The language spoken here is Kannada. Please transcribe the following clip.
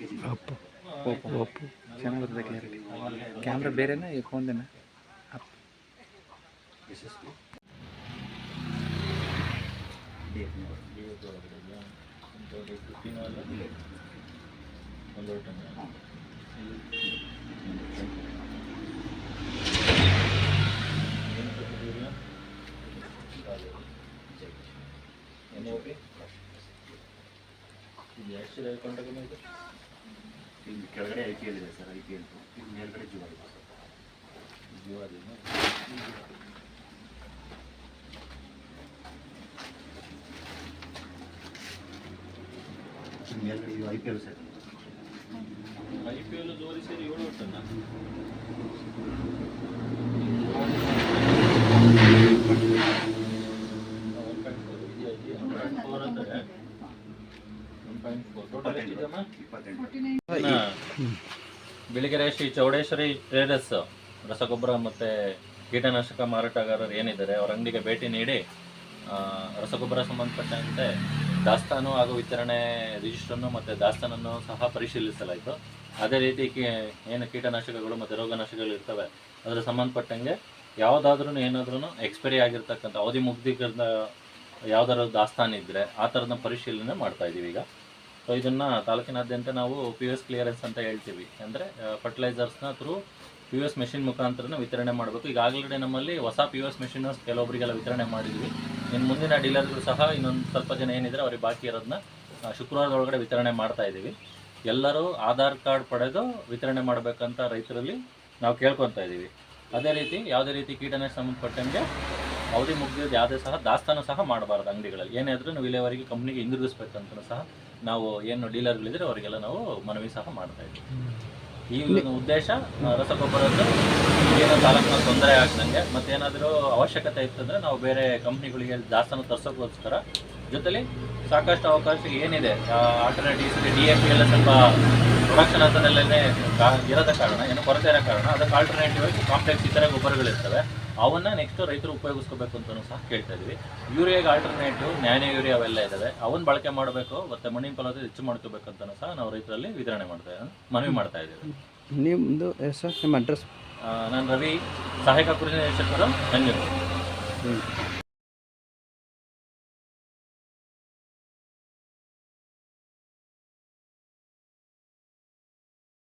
ಜಿ ಓಪೋ ಓಪೋ ಚೆನ್ನಾಗಿ ಬರ್ತದೆ ಕ್ಲಿಯರಿಟಿ ಕ್ಯಾಮ್ರಾ ಬೇರೆನಾ? ಈ ಫೋನ್ದೇನ? ಯಶಸ್ವಿ. ಡಿ ಅಲ್ಲ ಒಂದು ಎಷ್ಟು ಕಾಂಟ್ಯಾಕ್ಟ್ ಇದೆ ಕೆಳಗಡೆ ಐ ಪಿ ಎಲ್ ಇದೆ ಸರ್ ಐ ಪಿ ಎಲ್ ಇಲ್ಲಿ ಮೇಲ್ಗಡೆ ಜೀವ ಇದೆ ಸರ್ ಇದೆ. ಮೇಲ್ಗಡೆ ಇದು I P L sir. I P L ಜೋರಿ ಸೇರಿ ಏಳು ಟನ್ನ ಬೆಳಿಗ್ಗೆ ಶ್ರೀ ಚೌಡೇಶ್ವರಿ ಟ್ರೇಡರ್ಸ್ ರಸಗೊಬ್ಬರ ಮತ್ತು ಕೀಟನಾಶಕ ಮಾರಾಟಗಾರರು ಏನಿದ್ದಾರೆ, ಅವರ ಅಂಗಡಿಗೆ ಭೇಟಿ ನೀಡಿ ರಸಗೊಬ್ಬರ ಸಂಬಂಧಪಟ್ಟಂತೆ ದಾಸ್ತಾನು ಹಾಗೂ ವಿತರಣೆ ರಿಜಿಸ್ಟ್ರನ್ನು ಮತ್ತು ದಾಸ್ತಾನನ್ನು ಸಹ ಪರಿಶೀಲಿಸಲಾಯಿತು. ಅದೇ ರೀತಿ ಏನು ಕೀಟನಾಶಕಗಳು ಮತ್ತು ರೋಗನಾಶಕಗಳು ಇರ್ತವೆ, ಅದರ ಸಂಬಂಧಪಟ್ಟಂಗೆ ಯಾವುದಾದ್ರೂ ಏನಾದ್ರೂ ಎಕ್ಸ್ಪೈರಿ ಆಗಿರ್ತಕ್ಕಂಥ ಅವಧಿ ಮುಗ್ದಿಗ ಯಾವ್ದಾದ್ರು ದಾಸ್ತಾನು ಇದ್ದರೆ ಆ ಥರದ ಪರಿಶೀಲನೆ ಮಾಡ್ತಾ ಇದೀವಿ ಈಗ. ಸೊ ಇದನ್ನು ತಾಲೂಕಿನಾದ್ಯಂತ ನಾವು ಪಿ ಯು ಎಸ್ ಕ್ಲಿಯರೆನ್ಸ್ ಅಂತ ಹೇಳ್ತೀವಿ. ಅಂದರೆ ಫರ್ಟಿಲೈಸರ್ಸ್ನ through P U S machine ಮುಖಾಂತರ ವಿತರಣೆ ಮಾಡಬೇಕು. ಈಗ ಆಲ್ರೆಡಿ ನಮ್ಮಲ್ಲಿ ಹೊಸ ಪಿ ಯು ಎಸ್ ಮೆಷಿನ್ ಕೆಲವೊಬ್ಬರಿಗೆಲ್ಲ ವಿತರಣೆ ಮಾಡಿದ್ವಿ. ಇನ್ನು ಮುಂದಿನ ಡೀಲರ್ಗಳು ಸಹ ಇನ್ನೊಂದು ಸ್ವಲ್ಪ ಜನ ಏನಿದ್ರೆ ಅವ್ರಿಗೆ ಬಾಕಿ ಇರೋದನ್ನ ಶುಕ್ರವಾರದೊಳಗಡೆ ವಿತರಣೆ ಮಾಡ್ತಾ ಇದ್ದೀವಿ. ಎಲ್ಲರೂ ಆಧಾರ್ ಕಾರ್ಡ್ ಪಡೆದು ವಿತರಣೆ ಮಾಡಬೇಕಂತ ರೈತರಲ್ಲಿ ನಾವು ಕೇಳ್ಕೊತಾ ಇದ್ದೀವಿ. ಅದೇ ರೀತಿ ಯಾವುದೇ ರೀತಿ ಕೀಟನಾಶಕ ಸಂಬಂಧಪಟ್ಟಂಗೆ ಅವಧಿ ಮುಗಿಯೋದು ಯಾವುದೇ ಸಹ ದಾಸ್ತಾನು ಸಹ ಮಾಡಬಾರ್ದು ಅಂಗಡಿಗಳಲ್ಲಿ. ಏನೇ ಆದರೂ ನಾವು ಇಲ್ಲಿಯವರೆಗೆ ಕಂಪ್ನಿಗೆ ಹಿಂದಿರುಗಿಸ್ಬೇಕಂತ ಸಹ ನಾವು ಏನು ಡೀಲರ್ಗಳಿದ್ರೆ ಅವರಿಗೆಲ್ಲ ನಾವು ಮನವಿ ಸಹ ಮಾಡ್ತಾ ಇದ್ದೀವಿ ಈ ಒಂದು ಉದ್ದೇಶ ರಸಗೊಬ್ಬರದ ಏನೋ ತಾಲೂಕಿನ ತೊಂದರೆ ಆಗ್ದಂಗೆ ಮತ್ತೇನಾದರೂ ಅವಶ್ಯಕತೆ ಇತ್ತಂದ್ರೆ ನಾವು ಬೇರೆ ಕಂಪ್ನಿಗಳಿಗೆ ದಾಸ್ತಾನು ತರ್ಸೋಕ್ಕೋಸ್ಕರ ಜೊತೆಲಿ ಸಾಕಷ್ಟು ಅವಕಾಶ ಏನಿದೆ. ಆಲ್ಟರ್ನೇಟಿವ್ಸ್ ಡಿ ಎ ಪಿ ಎಲ್ಲ ಸ್ವಲ್ಪ ಪ್ರೊಡಕ್ಷನ್ ಅದರಲ್ಲೇ ಇರೋದ ಕಾರಣ ಏನು ಕೊರತೆ ಇರೋ ಕಾರಣ ಅದಕ್ಕೆ ಆಲ್ಟರ್ನೇಟಿವ್ ಆಗಿ ಕಾಂಪ್ಲೆಕ್ಸ್ ಇತರ ಗೊಬ್ಬರಗಳಿರ್ತವೆ. ಅವನ್ನ ನೆಕ್ಸ್ಟ್ ರೈತರು ಉಪಯೋಗಿಸ್ಕೋಬೇಕು ಅಂತಲೂ ಸಹ ಕೇಳ್ತಾ ಇದ್ದೀವಿ ಯೂರಿಯಾಗೆ ಆಲ್ಟರ್ನೇಟಿವ್ ನ್ಯಾನೋ ಯೂರಿಯಾ ಅವೆಲ್ಲ ಇದಾವೆ. ಅವನ್ನ ಬಳಕೆ ಮಾಡಬೇಕು ಮತ್ತೆ ಮಣ್ಣಿನ ಫಲವತ್ತತೆ ಹೆಚ್ಚು ಮಾಡ್ಕೋಬೇಕು ಅಂತಲೂ ಸಹ ನಾವು ರೈತರಲ್ಲಿ ವಿತರಣೆ ಮಾಡ್ತಾ ಇದ್ದೀವಿ ಮನವಿ ಮಾಡ್ತಾ ಇದ್ದೀವಿ. ನಿಮ್ಮದು ನಿಮ್ಮ ಅಡ್ರೆಸ್ ನಾನು ರವಿ ಸಹಾಯಕ ಕೃಷಿ ನಿರ್ದೇಶಕರು ಬೆಂಗಳೂರು